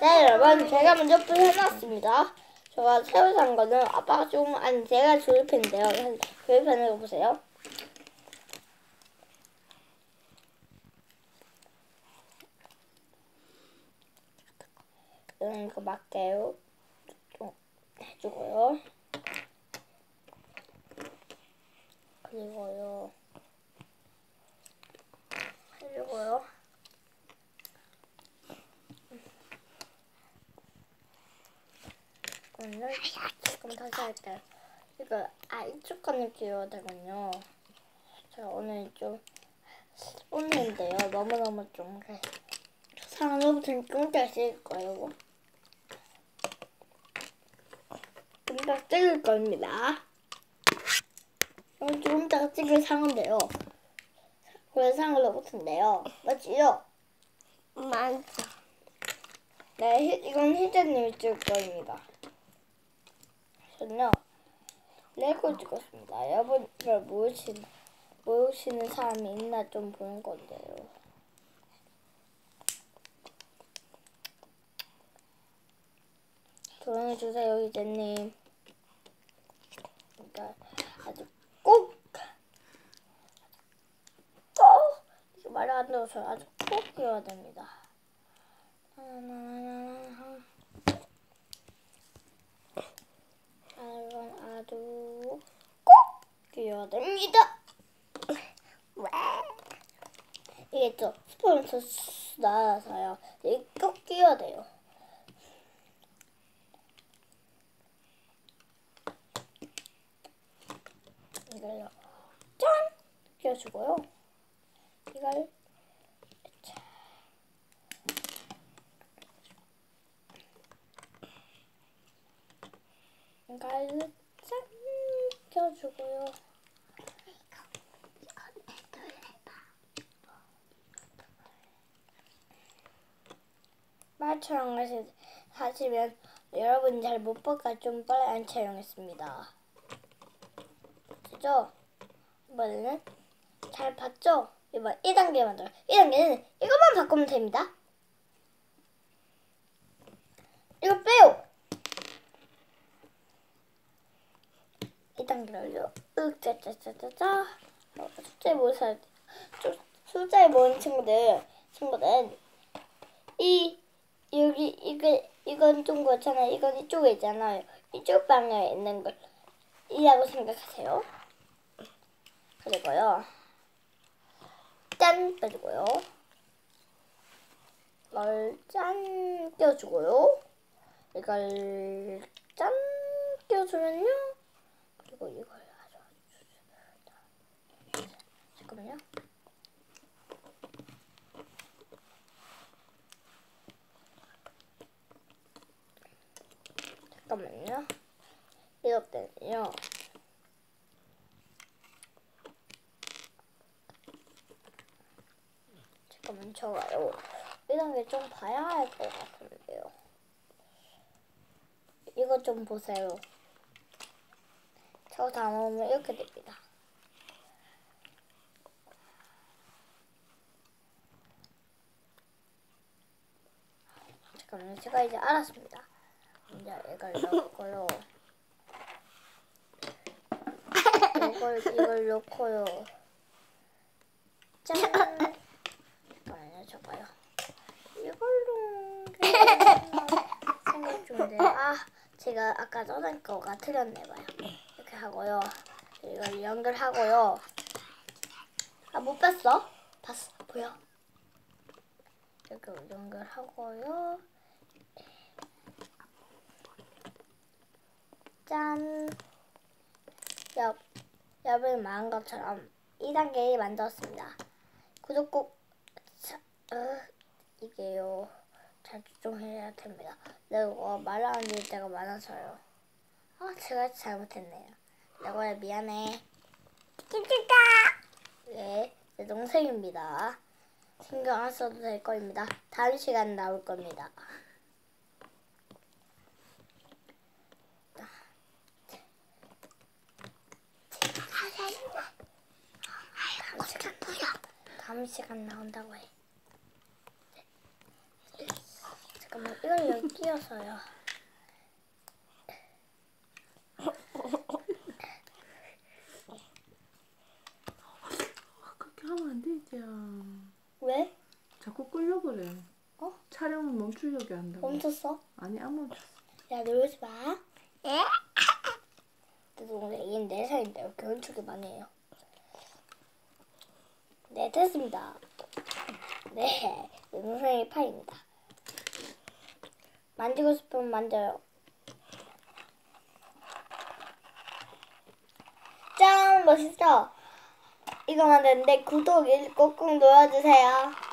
네 여러분 제가 먼저 해놨습니다. 제가 새로 산 거는 아빠가 조금 아니 제가 조립했는데요. 조립하는 거 보세요. 음, 그 맞게요. 좀 해주고요. 그리고요. 오늘 지금 다시 할게요. 이거 아 이쪽 거는 끼워야 되군요. 제가 오늘 좀 오는데요. 너무 너무 좀 상으로부터 끊겨 있을 거예요. 끊겨 찍을 겁니다. 조금 이따가 찍을 상인데요. 그래 붙은데요. 맞지요? 맞아. 네, 히- 이건 희재님이 찍을 거입니다. 저는요, 레고 찍었습니다. 여러분들 모르시는, 모르시는 사람이 있나 좀 보는 건데요. 조용히 해주세요, 희재님. 그러니까 아주 꼭, 꼭, 이게 말이 안 들어서 아주 꼭 해야 됩니다. 이건 아주 꼭 끼워야 됩니다. 이게 또 스폰서 나와서요. 꼭 끼워야 돼요. 이걸로 짠 끼워주고요. 이걸 짠 껴주고요. 말처럼 하시, 하시면 여러분이 잘 못 볼까 좀 빨리 안 촬영했습니다. 그죠? 이번에는 잘 봤죠? 이번 1단계 만 들어. 1단계는 이것만 바꾸면 됩니다. 이거 빼요! 2 단계를요. 윽, 짜짜짜짜짜. 숫자에 모르는 사람, 숫자에 모르는 친구들, 친구들은 이, 여기, 이거, 이건 좀 그렇잖아요. 이건 이쪽에 있잖아요. 이쪽 방향에 있는 걸 이라고 생각하세요. 그리고요. 짠! 빼주고요. 이걸 짠! 껴주고요. 이걸 짠! 껴주면요. 그리고 이걸 아주 아주 잠깐만요. 잠깐만요. 이렇게요. 잠깐만 저가요. 이런 게 좀 봐야 할 것 같은데요. 이거 좀 보세요. 저 담으면 이렇게 됩니다. 잠깐만요. 제가 이제 알았습니다. 이제 이걸 넣고요. 이걸 이걸 넣고요. 짠. 잠깐만요. 저봐요. 이걸로 생각 중인데 아 제가 아까 전에 거가 틀렸네 봐요. 하고요. 이걸 연결하고요. 아 못 봤어? 봤어 보여? 이렇게 연결하고요. 짠. 옆, 옆을 말한 것처럼 2단계 만들었습니다. 구독 꼭, 자, 어, 이게요. 잘 조정해야 됩니다. 내가 말하는 때가 많아서요. 아, 제가 잘못했네요. 내가 미안해. 찌찌까. 예, 내 동생입니다. 신경 안 써도 될 겁니다. 다음 시간 나올 겁니다. 다음 시간 나온다고 해. 잠깐만 이걸 여기 끼워서요. 그렇게 되지. 왜? 자꾸 끌려버려. 어? 촬영을 멈추려고 한다고. 멈췄어? 아니 안 멈췄어. 야 놀지 마. 에? 내 동생 얘는 네 살인데 왜 이렇게 훔치기 많이 해요? 네 됐습니다. 네, 내 동생이 팔입니다. 만지고 싶으면 만져요. 짠 멋있죠? 이거 만드는데 구독 꼭꼭 눌러주세요.